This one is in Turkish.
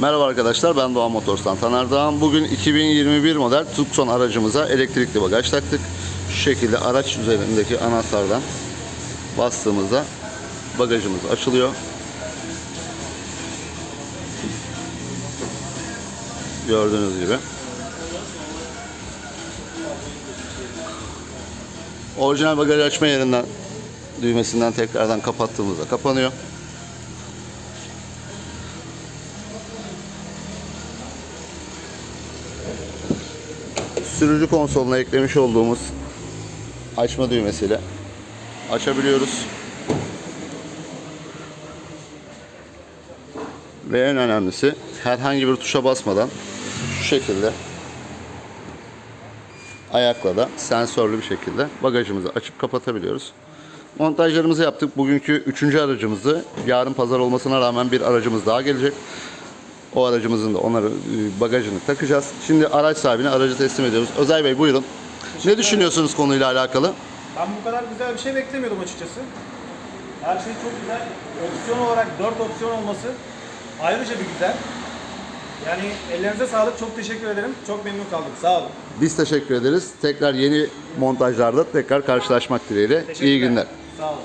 Merhaba arkadaşlar ben Doğan Motors'tan Taner Doğan. Bugün 2021 model Tucson aracımıza elektrikli bagaj taktık. Şu şekilde araç üzerindeki anahtardan bastığımızda bagajımız açılıyor. Gördüğünüz gibi. Orijinal bagaj açma yerinden düğmesinden tekrardan kapattığımızda kapanıyor. Sürücü konsoluna eklemiş olduğumuz açma düğmesiyle açabiliyoruz. Ve en önemlisi herhangi bir tuşa basmadan şu şekilde ayakla da sensörlü bir şekilde bagajımızı açıp kapatabiliyoruz. Montajlarımızı yaptık. Bugünkü üçüncü aracımızdı. Yarın pazar olmasına rağmen bir aracımız daha gelecek. O aracımızın da onları e, bagajını takacağız. Şimdi araç sahibine aracı teslim ediyoruz. Özay Bey buyurun. Ne düşünüyorsunuz konuyla alakalı? Ben bu kadar güzel bir şey beklemiyordum açıkçası. Her şey çok güzel. Opsiyon olarak 4 opsiyon olması ayrıca bir güzel. Yani ellerinize sağlık. Çok teşekkür ederim. Çok memnun kaldım. Sağ olun. Biz teşekkür ederiz. Tekrar yeni montajlarda tekrar karşılaşmak dileğiyle. İyi günler. Sağ olun.